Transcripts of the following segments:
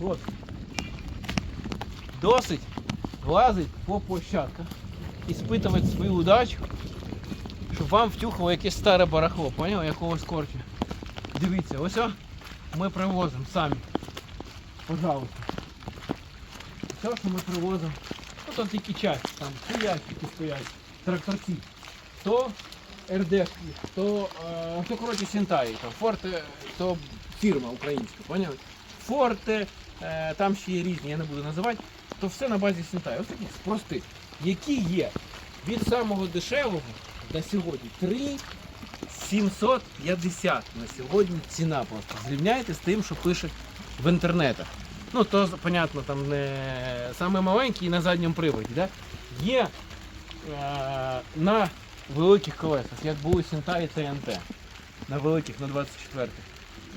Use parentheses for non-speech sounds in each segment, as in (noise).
От. Досить лазить по площадках і спитувати свою удачу, щоб вам втюхало якесь старе барахло, поняв? Якогось корчу. Дивіться, ось о, ми привозимо самі. Пожалуйста. Все, що ми привозимо. Ну там тільки часть, там ці ящики стоять, тракторці. То РД, то, е, то коротше Сінтаї, то Форте, то фірма українська, поняли? Форте, е, там ще є різні, я не буду називати, то все на базі Сінтаї. Ось таких простих, які є від самого дешевого на сьогодні 3 750 на сьогодні ціна просто. Зрівняйте з тим, що пише в інтернетах. Ну, то, понятно, там не саме маленький на задньому приводі. Да? Є е, на великих колесах, як були Сінта і ТНТ. На великих, на 24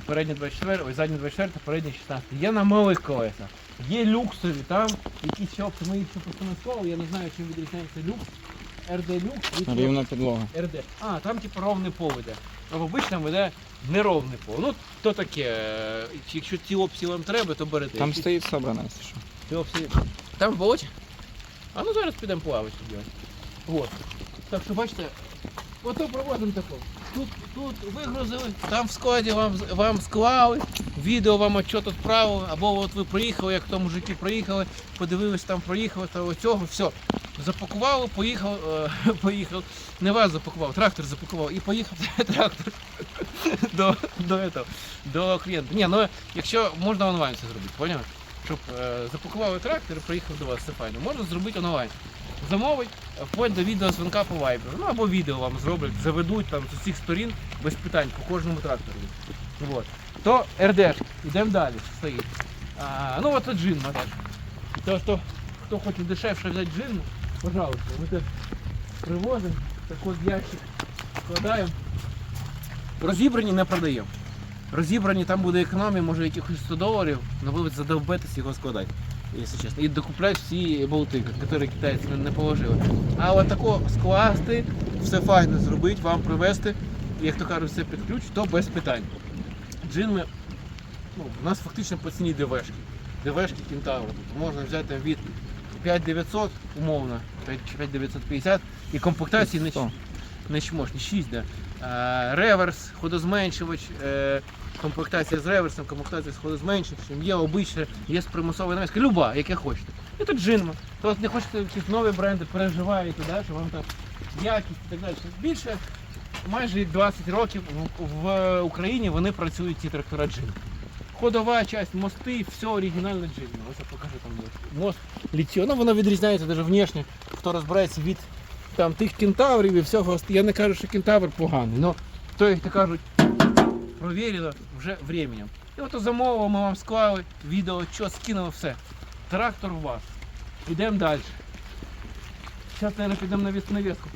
Передні 24, ой, задні 24, передні 16. Є на малих колесах. Є люксові там, якісь ще опції, ми їх ще просто не я не знаю, чим відрізняється люкс. РД люкс від Рівна підлога. РД. А, там типу ровний пол іде. А в обичному веде неровний пол. Ну, то таке. е, Якщо ці опції вам треба, то берете. Там Якщо стоїть собрана, якщо що. ці опції. Там в болоті? А ну зараз підемо плавати. Вот. Так що бачите, ото проводимо тако. Тут, тут вигрузили, там в складі вам, вам склали, відео вам отчет відправили, або от ви приїхали, як то мужики приїхали, подивились, там проїхали, та оцього, все. Запакували, поїхав, е, (laughs) поїхав. Не вас запакував, трактор запакував і поїхав (laughs) трактор до, до, этого, до клієнта. Ні, ну якщо можна онлайн це зробити, поняли? Щоб е, запакували трактор і приїхав до вас, це файно. Можна зробити онлайн. Замовить, вплоть до відео дзвінка по Viber. Ну або відео вам зроблять, заведуть там з усіх сторін без питань по кожному трактору. Вот. То РД, йдемо далі, стоїть. А, ну от джин теж. То, хто, хто хоче дешевше взяти джин, пожалуйста, ми теж привозимо, так от ящик складаємо. Розібрані не продаємо. Розібрані там буде економія, може якихось 100 доларів, але ви задовбетесь його складати, якщо чесно. І докупляти всі болти, які китайці не положили. А от тако скласти, все файно зробити, вам привезти, як то кажуть, все під ключ, то без питань. Джин ми, ну, у нас фактично по ціні ДВшки. ДВшки Кентавр. Тобто можна взяти від 5900 умовно, 5950 і комплектації не, не чмошні, 6, да. Реверс, ходозменшувач, комплектація з реверсом, комплектація з ходозменшувачем, є обична, є з примусовою навіска, люба, яке хочете. І тут джинма. То не хочете якісь нові бренди, переживаєте, да, що вам там якість і так далі. Більше майже 20 років в, Україні вони працюють ці трактора джин. Ходова часть, мости, все оригінальне джин. Ось я покажу там мост літіо. Ну воно відрізняється навіть внешне, хто розбирається від там тих кентаврів і всього. Я не кажу, що кентавр поганий, але то, як то кажуть, провірило вже временем. І от замовили, ми вам склали відео, що скинули все. Трактор у вас. Йдемо далі. Зараз, наверное, підемо на вес навеску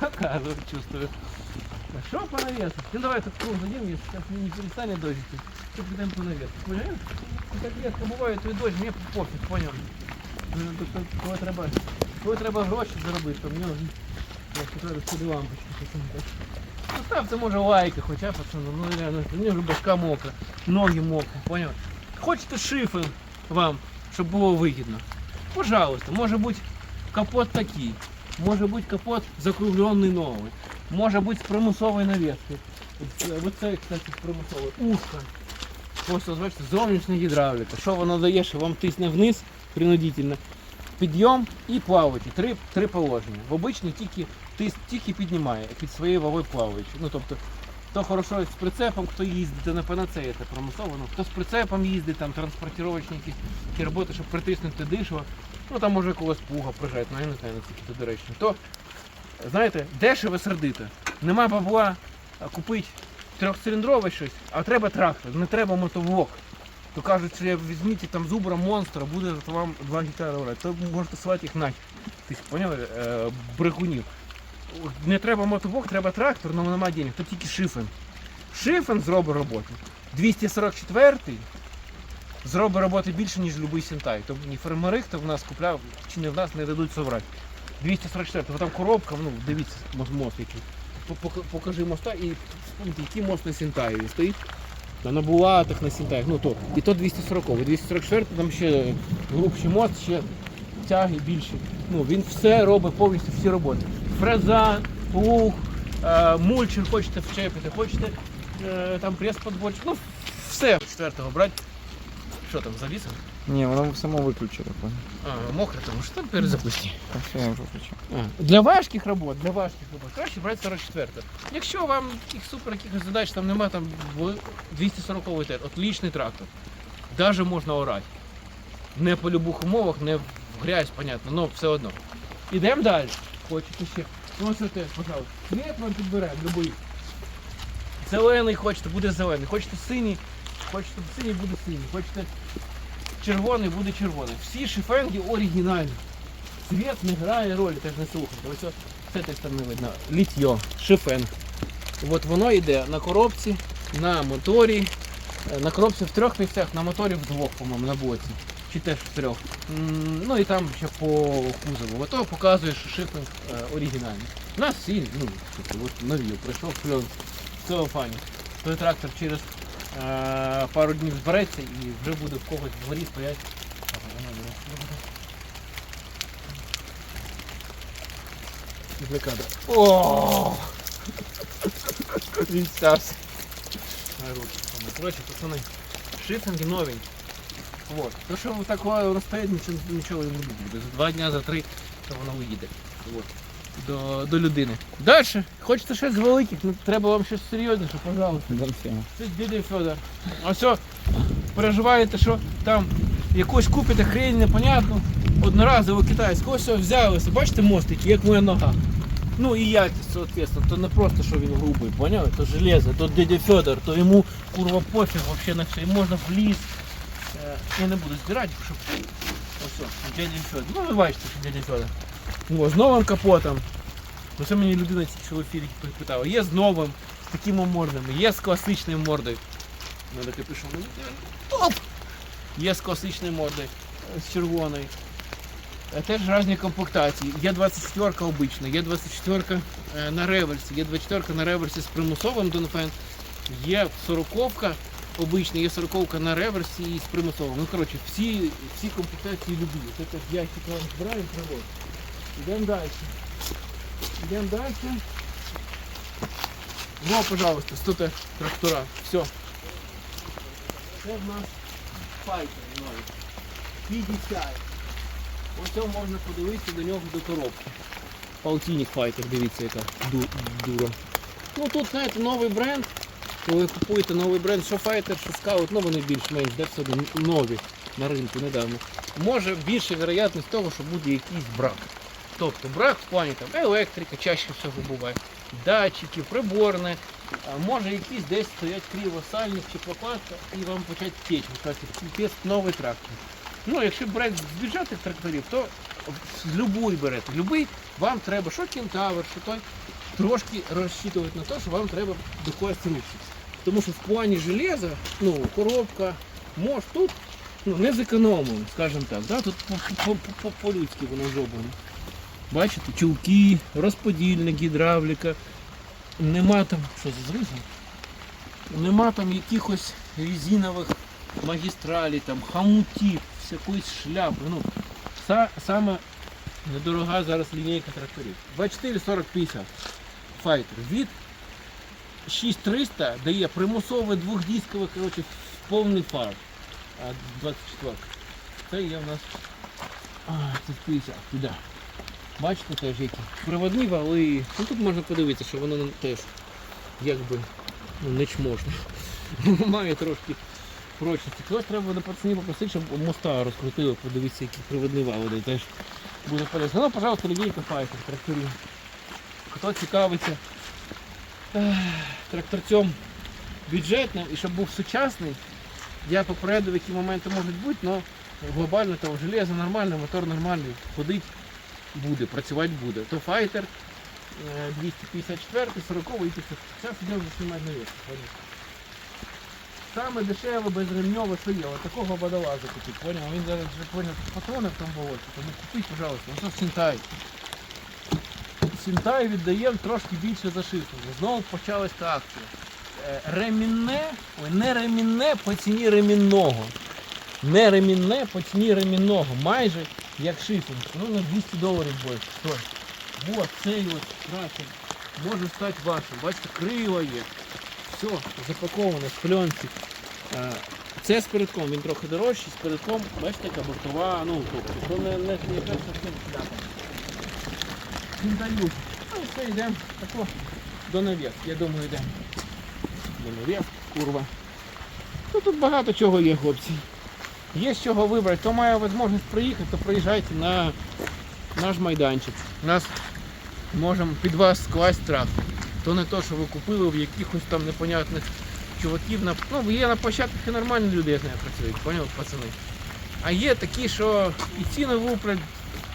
показую, (laughs) чувствую. А Що по навесу? Ну давай тут круг дадим, если сейчас не перестане дождь. Тут підемо по навесу. Понял? Ну так різко буває, то і дощ, мені пофіг, понял. Ну, тут треба, коли треба гроші заробити, то мені я сюди лампочку. Посунути. Ну може лайки, хоча пацани, ну реально, мені вже башка мокра, ноги мокрі, понял? Хочете шифер вам, щоб було вигідно? Пожалуйста, може бути капот такий, може бути капот закруглений новий, може бути з примусовою навіскою. Оце, кстати, з примусовою. Ушко. Просто бачите, зовнішня гідравліка. Що воно дає, що вам тисне вниз принудительно. Підйом і плаваючи. Три, три положення. В обичній тільки, тис, тільки піднімає під своєю вагою плаваючи. Ну тобто, хто хорошо з прицепом, хто їздить, то не панацея це промислово. Хто з прицепом їздить, там транспортировочні якісь ті роботи, щоб притиснути дишо, ну там може когось пуга прижати, ну я не знаю, це доречно. То, знаєте, дешево сердито. Нема бабла купити трьохциліндрове щось, а треба трактор, не треба мотовлок. То кажуть, що візьміть там зубра монстра, буде вам 2 гектари орати. То можете свати їх нафіг. Ти поняли? Е, брехунів. Не треба мотоблок, треба трактор, але немає денег, то тільки шифен. Шифен зробить роботу. 244-й зробить роботи більше, ніж будь-який Сінтай. То ні фермери, хто в нас купляв, чи не в нас не дадуть соврати. 244 бо там коробка, ну дивіться, мост, який. Покажи моста і який мост на Сінтаєві стоїть. На набулатах, на сінтах, ну то. І то 240. 244 там ще грубший мост, ще тяги більші. Ну, він все робить повністю всі роботи. Фреза, плуг, е, мульчер хочете вчепити, хочете е, там прес-подборчик, ну все четвертого брати. Що там, завісив? Ні, воно само виключило. А, мокре, тому що там перезапусти. Так все, я вже включив. А, Для важких робот, для важких робот краще брати 44. Якщо вам яких супер якихось задач там немає, там в 240 тет, отличний трактор. Даже можна орати. Не по любих умовах, не в грязь, понятно, але все одно. Ідемо далі. Хочете ще. Теж, пожалуйста. Цвет вам підберемо, любий. Зелений хочете, буде зелений. Хочете синій, хочете синій, буде синій. Хочете червоний, буде червоний. Всі шифенги оригінальні. Цвет не грає ролі, теж не слухайте. Ось ось з цієї сторони видно. Літьо, шифенг. От воно йде на коробці, на моторі. Е, На коробці в трьох місцях, на моторі в двох, по-моєму, на боці. Чи теж трьох. Ну і там ще по кузову. Ото показує, що шифінг е, оригінальний. У нас всі, ну, типу, от нові, прийшов кльон. Все фані. Той трактор через е, пару днів збереться і вже буде в когось в дворі стоять. Для кадра. О! (laughs) Він стався. Короче, пацаны, шифинги новенькие. Вот. То, що ви такое розстоять, нічого, нічого не буде. За два дня, за три, то воно виїде. Вот. До, до людини. Далі. Хочете щось з великих, ну, треба вам щось серйозніше, пожалуйста. Це дядя Федор. А все, переживаєте, що там якусь купите хрень непонятну, одноразово китайську, ось все взялися. Бачите мостики, як моя нога. Ну і якість, соответственно, то не просто, що він грубий, поняли? То железо, то дядя Федор, то йому курва пофіг вообще на все. І можна в ліс. Е, Я не буду збирати, щоб. Ось, Федор. Ну ви бачите, що дядя Федор. О, з новим капотом. Ну це мені людина в ефірі питала. Є з новим, з такими мордами, є з класичною мордою. Ну таке пишу, топ! Є з класичною мордою, з червоною. Е, Теж різні комплектації. Є 24 обична, є 24 е, на реверсі, є 24 на реверсі з примусовим Донфен, є 40 обична, є 40 на реверсі і з примусовим. Ну коротше, всі, всі комплектації любі. Це теж ящик вам збираємо привод. Йдемо далі. Йдемо далі. Ну, пожалуйста, 100 трактора. Все. Це в нас файтер новий. 50. Ось можна подивитися до нього до коробки. Полтинник файтер, дивіться, яка ду- дура. Ну тут, знаєте, новий бренд. Коли ви купуєте новий бренд, що файтер, що скаут, ну вони більш-менш де все нові на ринку недавно. Може більше вероятність того, що буде якийсь брак. Тобто брак в плані там електрика, чаще всього буває, датчики, приборне, а може якісь десь стоять криво сальник чи прокладка і вам почать течь. Кажете, новий трактор. Ну, якщо брати з бюджетних тракторів, то любий берете. Любий вам треба, що кентавр, що той, трошки розчитувати на те, що вам треба до когось рухатися. Тому що в плані железа, ну, коробка, мож тут ну, не зекономлено, скажімо так. Да? Тут по- по- по- по- по-людськи воно зроблено. Бачите, чулки, розподільник, гідравліка. Нема там, що за зрізом? Нема там якихось резинових магістралей, там, хамутів, всякої шляпи. Ну, са, саме недорога зараз лінійка тракторів. 24 40 50 файтер. Від 6300 дає примусовий двохдисковий, коротше, повний фар. 24. Це є в нас а, це 50, туди. Бачите теж які. Приводні вали. Ну тут можна подивитися, що воно теж якби ну, не чможне. (laughs) Має трошки прочності. Когось треба на пацані попросити, щоб моста розкрутили, подивитися, які приводні вали. Теж буде полезно. Ну, пожалуйста, лінійка файтер, тракторів. Хто цікавиться тракторцем бюджетним і щоб був сучасний, я попередив, які моменти можуть бути, але глобально там железо нормальне, мотор нормальний, ходить буде, працювати буде. То файтер е, 254, 40 і 500. Зараз йдемо знімати на вес. Саме дешеве, безремньове, що є. От такого водолаза купити, поняв? Він зараз вже поняв патрони тому болоті, тому купіть, пожалуйста, ось Сінтай. Сінтай віддаємо трошки більше за шифінг. Знову почалась та акція. е, ремінне, ой, не ремінне по ціні ремінного. Не ремінне по ціні ремінного. Майже як шифінг. Ну на 200 доларів більше. Що? Вот цей от трактор може стати вашим. Бачите, крила є. Все, запаковано з пленки. Е, Це з передком, він трохи дорожчий, з передком, бачите, яка бортова, ну, тобто, то не, не, не перша шляпа. Дають. Ну, все, йдемо тако до навіс. Я думаю, йдемо. До навіс, курва. Ну, тут багато чого є, хлопці. Є з чого вибрати. Хто має можливість приїхати, то приїжджайте на наш майданчик. Нас можемо під вас скласти трактор. То не то, що ви купили в якихось там непонятних чуваків. Ну, є на площадках і нормальні люди, як не працюють, поняв, пацани. А є такі, що і ціни виплять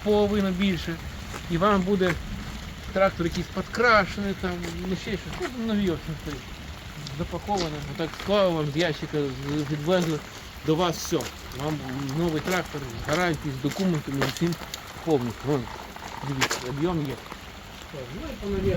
половину більше, і вам буде трактор якийсь підкрашений, там, ну ще щось, ну, общем, стоїть. запаковане, отак склали вам з ящика, відвезли до вас все. Вам новий трактор, з гарантії, з документами, з усім повністю. Вон, дивіться, об'єм є. Ну і.